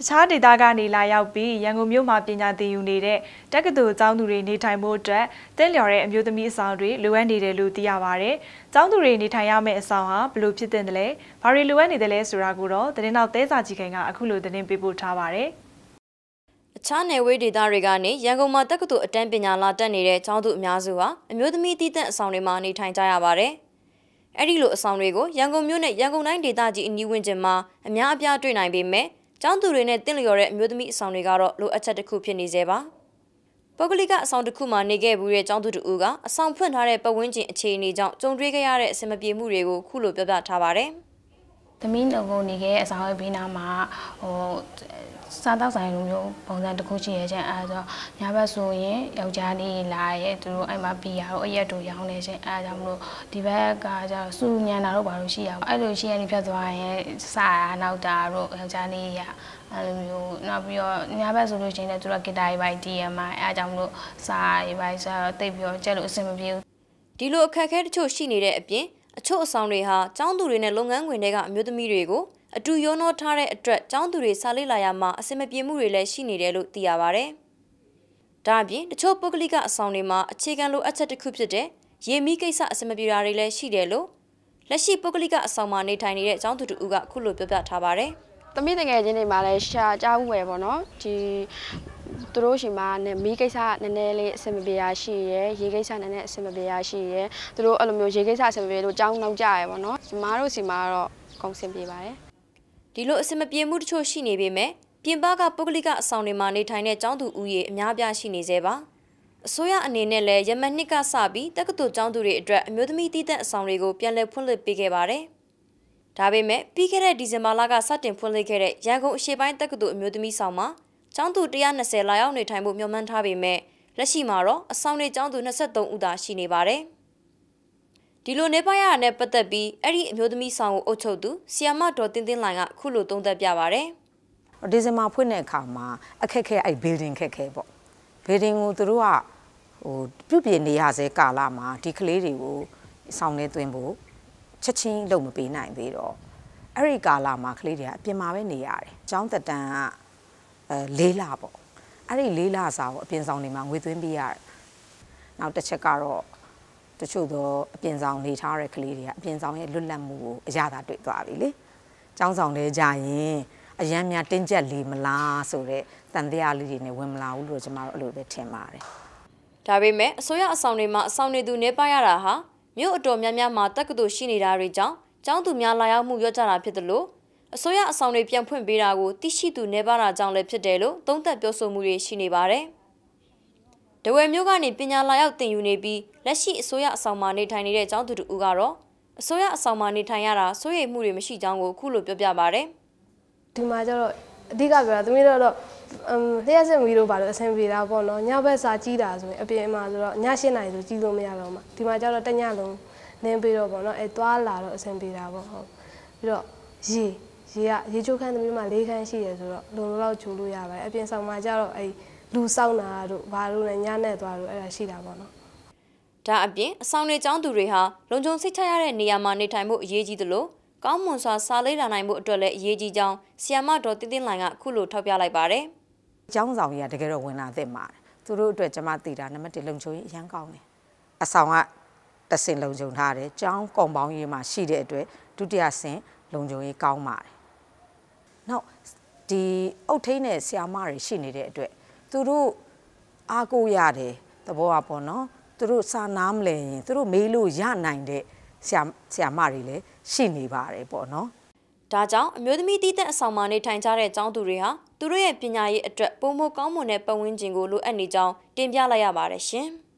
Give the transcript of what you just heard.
တခြားဒေသကနေလာရောက်ပြီးရန်ကုန်မြို့မှာပညာသင်ယူနေတဲ့တက္ကသိုလ်ကျောင်းသူတွေနေထိုင်ဖို့အတွက်တင့်လျော်တဲ့အမျိုးသမီးအဆောင်တွေလိုအပ်နေတယ်လို့သိရပါဗျ။ကျောင်းသူတွေနေထိုင်ရမယ့်အဆောင်ဟာဘယ်လိုဖြစ်တဲ့လဲ။ဘာတွေလိုအပ်နေတယ်လဲဆိုတာကိုတော့သတင်းတော်သဲစာကြီးခိုင်ကအခုလိုသတင်းပေးပို့ထားပါဗျ။အခြားနယ်ဝေးဒေသတွေကနေရန်ကုန်မှာတက္ကသိုလ်အတန်းပညာလာတက်နေတဲ့ကျောင်းသူအများစုဟာအမျိုးသမီးတည်တဲ့အဆောင်တွေမှာနေထိုင်ကြရပါတယ်။အဲ့ဒီလိုအဆောင်တွေကိုရန်ကုန်မြို့နဲ့ရန်ကုန်တိုင်းဒေသကြီးအနီးဝန်းကျင်မှာအများအပြားတွေ့နိုင်ပေမဲ့ ကျောင်းသူတွေနဲ့တင့်လျော်တဲ့အမျိုးသမီးအဆောင်တွေကတော့လိုအပ်ချက်တစ်ခုဖြစ်နေသေးပါပုဂ္ဂလိကအဆောင်တစ်ခုမှာနေခဲ့ဘူးတဲ့ကျောင်းသူတူကအဆောင်ဖွင့်ထားတဲ့ပတ်ဝန်းကျင်အခြေအနေကြောင့်ကြုံတွေ့ခဲ့ရတဲ့အဆင်မပြေမှုတွေကိုခုလိုပြောပြထားပါတယ်။ သမီးလုံကိုနေခဲ့တဲ့အဆောင်ရဲ့ဘေးနားမှာဟိုစားတောက်ဆိုင်လိုမျိုးပုံစံတစ်ခုရှိရဲ့ချင်းအဲဒါဆိုညဘက်ဆိုရင်ယောက်ျားလေးလာရဲ့သူတို့အဲ့မှာဘီယာတို့အရက်တို့ရောင်းနေချင်းအဲဒါကြောင့်မလို့ဒီဘက်ကကျတော့စူညံတာတို့ဘာလို့ရှိရအောင်အဲ့လိုရှိရနေဖြတ်သွားရင်စားရနောက်တာတို့ယောက်ျားလေးရအဲ့လိုမျိုးနောက်ပြီးတော့ညဘက်ဆိုလို့ရှိရင်လည်းသူတို့ဂီတာရေးပိုက်တီးရမှာအဲဒါကြောင့်မလို့စားရေးပိုက်စားတော့တိတ်ပြီးတော့ကျက်လို့အဆင်မပြေဘူးဒီလိုအခက်အခဲတချို့ရှိနေတဲ့အပြင် အချို့အဆောင်တွေဟာကျောင်းသူတွေနဲ့လုပ်ငန်းခွင်တွေကအမျိုးသမီးတွေကိုအတူရောနှောထားတဲ့အတွက်ကျောင်းသူတွေစာလေ့လာရမှာအဆင်မပြေမှုတွေလည်းရှိနေတယ်လို့သိရပါဗျ။ဒါအပြင်တချို့ပုဂ္ဂလိကအဆောင်တွေမှာအခြေခံလိုအပ်ချက်တစ်ခုဖြစ်တဲ့ရေမီးကိစ္စအဆင်မပြေတာတွေလည်းရှိတယ်လို့လက်ရှိပုဂ္ဂလိကအဆောင်မှာနေထိုင်နေတဲ့ကျောင်းသူတူကခုလိုပြောပြထားပါဗျ။သမီးတငယ်ချင်းတွေမှာလည်းရှာကြားဦးမယ်ပေါ့နော်ဒီ သူတို့ရှင်မှာမီးကိစ္စနည်းနည်းလေးအဆင်မပြေရရှိရယ်ရေကိစ္စနည်းနည်းအဆင်မပြေရရှိရယ်သူတို့အဲ့လိုမျိုးရေကိစ္စအဆင်မပြေလို့ကြောင်းနောက်ကြရယ်ပေါ့နော်ညီမတို့စီမှာတော့အကုန်ဆင်ပြေပါတယ်ဒီလိုအဆင်မပြေမှုတချို့ရှိနေပေမဲ့ပြင်ပကပုဂ္ဂလိကအဆောင်တွေမှာနေထိုင်တဲ့ကျောင်းသူဦးရေအများပြားရှိနေသေးပါအစိုးရအနေနဲ့လည်းယမန်နှစ်ကစပြီးတက္ကသိုလ်ကျောင်းသူတွေအတွက်အမျိုးသမီးတည်တဲ့အဆောင်တွေကိုပြန်လည်ဖွင့်လှစ်ပေးခဲ့ပါတယ်ဒါပေမဲ့ပြီးခဲ့တဲ့ဒီဇင်ဘာလကစတင်ဖွင့်လှစ်ခဲ့တဲ့ရန်ကုန်အရှေ့ပိုင်းတက္ကသိုလ်အမျိုးသမီးဆောင်မှာ ကျောင်းသူ120လာရောက်နေထိုင်ဖို့မျှော်မှန်းထားပေမဲ့လက်ရှိမှာတော့အဆောင်တွေကျောင်းသူ23ဦးသာရှိနေပါတယ်ဒီလိုနေပါရတဲ့ပတ်သက်ပြီးအဲ့ဒီအမျိုးသမီးဆောင်ကိုအုပ်ချုပ်သူဆီယာမတော်တင်းတင်းလိုင်ကခုလိုသုံးသပ်ပြပါဗျ။ဒီဇင်ဘာဖွင့်တဲ့အခါမှာအခက်ခဲအဲ့ building ခက်ခဲပေါ့။ building ကိုသူတို့ကဟိုပြုပြင်နေရစေကာလမှာဒီကလေးတွေကိုဆောင်နေသွင်းဖို့ချက်ချင်းလုပ်မပေးနိုင်သေးတော့အဲ့ဒီကာလမှာကလေးတွေကအပြင်မှာပဲနေရတယ်။ကျောင်းတက်တန်းက အဲလေးလပေါ့။အဲ့ဒီလေးလစာကိုအပြင်ဆောင်နေမှာငွေသွင်းပေးရတယ်။နောက်တစ်ချက်ကတော့တချို့သောအပြင်ဆောင်နေထားတဲ့ကလေးတွေကအပြင်ဆောင်ရဲ့လွတ်လပ်မှုကိုအရသာတွေ့သွားပြီလေ။ကျောင်းဆောင်လဲကြရင်အရန်များတင်းကျပ်လေမလားဆိုတော့တန်တရားလေးတွေနဲ့ဝင်မလာဘူးလို့ကျွန်တော်တို့အဲ့လိုပဲထင်ပါတယ်။ဒါပေမဲ့အစိုးရအဆောင်တွေမှာအဆောင်နေသူနေပါရတာဟာမြို့အတော်များများမှာတက္ကသိုလ်ရှိနေတာတွေကြောင့်ကျောင်းသူများလာရောက်မှုရော့ကြတာဖြစ်တယ်လို့ အစိုးရအဆောင်တွေပြန်ဖွင့်ပေးတာကိုသိရှိသူနေပါတာကြောင့်လည်းဖြစ်တယ်လို့သုံးသပ်ပြောဆိုမှုတွေရှိနေပါတယ်။ဒဝယ်မျိုးကနေပညာလာရောက်သင်ယူနေပြီးလက်ရှိအစိုးရအဆောင်မှာနေထိုင်နေတဲ့ကျောင်းသူတူကတော့အစိုးရအဆောင်မှာနေထိုင်ရတာစိုးရိမ်မှုတွေမရှိကြောင်းကိုခုလိုပြောပြပါဗျ။ဒီမှာကျတော့အဓိကပြောတာသမီးတို့တော့အမ်လျှက်စစ်မီတို့ဘာလို့အဆင်ပြေတာပေါ့နော်ညဘက်စာကြီးတာဆိုရင်အပြင်မှာဆိုတော့ည၈နာရီဆိုကြီးလို့မရတော့မှဒီမှာကျတော့တညလုံးလင်းပြီးတော့ပေါ့နော်အဲသွားလာတော့အဆင်ပြေတာပေါ့ဟုတ်ပြီးတော့ရေ ရေကရေချိုးခန်းသမီးမှာ၄ခန်းရှိရဆိုတော့လုံလောက်ချိုးလို့ရပါတယ်အပြင်ဆောင်မှာကျတော့အဲလူစောင့်တာတို့ဘာလို့လဲညနဲ့သွားတို့အဲ့ဒါရှိတာပေါ့နော်ဒါအပြင်အဆောင်နေကျောင်းသူတွေဟာလုံခြုံစိတ်ချရတဲ့နေရာမှာနေထိုင်ဖို့အရေးကြီးသလိုကောင်းမွန်စွာစားလေးလာနိုင်ဖို့အတွက်လည်းအရေးကြီးကြောင်းဆီယမတော်တင်းတင်းလိုင်ကခုလိုထောက်ပြလိုက်ပါတယ်။ကျောင်းဆောင်ကြီးကတကယ်တော့ဝင်လာသင့်ပါတယ်။သူတို့အတွက်ကျွန်မသိတာနံပါတ်1လုံခြုံရေးအရန်ကောင်းတယ်။အဆောင်ကတဆင်လုံခြုံထားတယ်။ကျောင်းကွန်ပေါင်းရေးမှာရှိတဲ့အတွက်ဒုတိယဆင်လုံခြုံရေးကောင်းပါတယ်။ နောက်ဒီအုတ်ထိန်နဲ့ဆီယာမတွေရှိနေတဲ့အတွက်သူတို့အားကိုးရတယ်သဘောပါပေါ့နော်သူတို့စာနားမလဲရင်သူတို့မေးလို့ရနိုင်တဲ့ဆရာဆရာမတွေလည်းရှိနေပါတယ်ပေါ့နော်ဒါကြောင့်အမျိုးသမီးတည်တဲ့အဆောင်မှာနေထိုင်ကြတဲ့ကျောင်းသူတွေဟာသူတို့ရဲ့ပညာရေးအတွက်ပုံမကောင်းမွန်တဲ့ပတ်ဝန်းကျင်ကိုလိုအပ်နေကြောင်းတင်ပြလိုက်ရပါတယ်ရှင်။